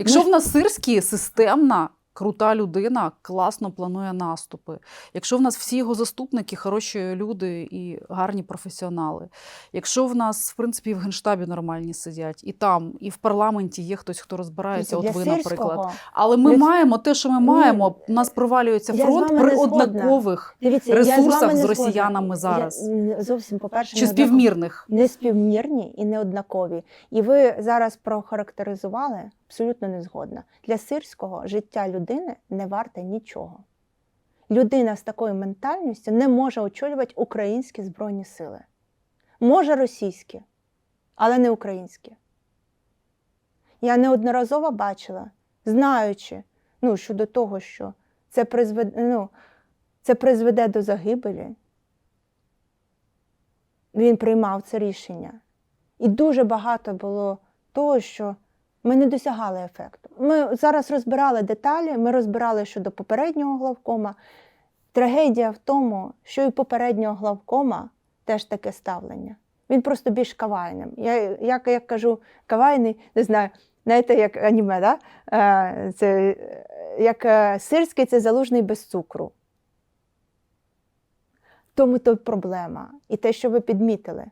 Якщо в нас сирські системна, крута людина, класно планує наступи. Якщо в нас всі його заступники хороші люди і гарні професіонали. Якщо в нас, в принципі, і в генштабі нормальні сидять, і там, і в парламенті є хтось, хто розбирається, от ви, наприклад. Але ми Люд- маємо те, що ми маємо. У нас провалюється Я фронт при однакових Дивіться, я з ресурсах з росіянами зараз. Я, зовсім, по-перше, чи не співмірних. не співмірні і не однакові. І ви зараз прохарактеризували абсолютно не згодна. Для сирського життя людини не варте нічого. Людина з такою ментальністю не може очолювати українські збройні сили. Може російські, але не українські. Я неодноразово бачила, знаючи ну, щодо того, що це призведе, ну, це призведе до загибелі, він приймав це рішення. І дуже багато було того, що ми не досягали ефекту. Ми зараз розбирали деталі, ми розбирали щодо попереднього главкома. Трагедія в тому, що і попереднього главкома теж таке ставлення. Він просто більш кавайним. Я як, як кажу, кавайний, не знаю, знаєте, як аніме, да? Е, це, як е, сирський це залужний без цукру. Тому то проблема. І те, що ви підмітили,